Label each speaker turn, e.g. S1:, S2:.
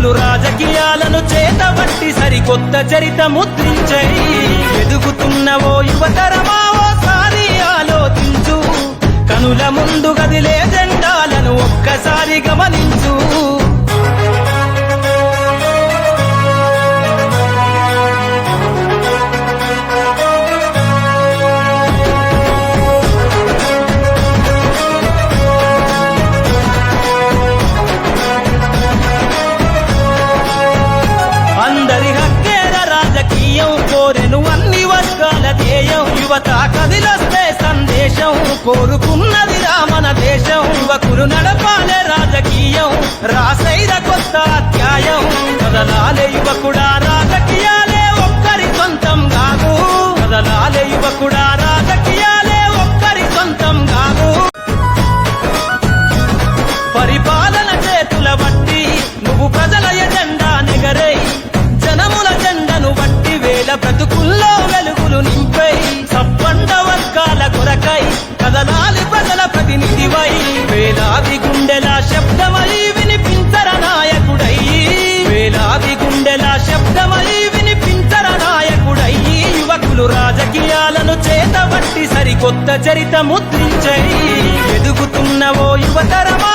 S1: పార్టీలు రాజకీయాలను చేతబట్టి సరికొత్త చరిత ముద్రించై ఎదుగుతున్న ఓ యువతరమా ఓసారి ఆలోచించు. కనుల ముందు కదిలే జెండాలను ఒక్కసారి గమనించు. దేశం కోరుకున్నది రామన దేశం. యువకులు నడపాలే రాజకీయం. రాసైద కొత్త అధ్యాయం. కదలాలే యువకుడారా రాజకీయాలను చేతబట్టి సరికొత్త చరిత ముద్రించై ఎదుగుతున్న ఓ యువతరమా?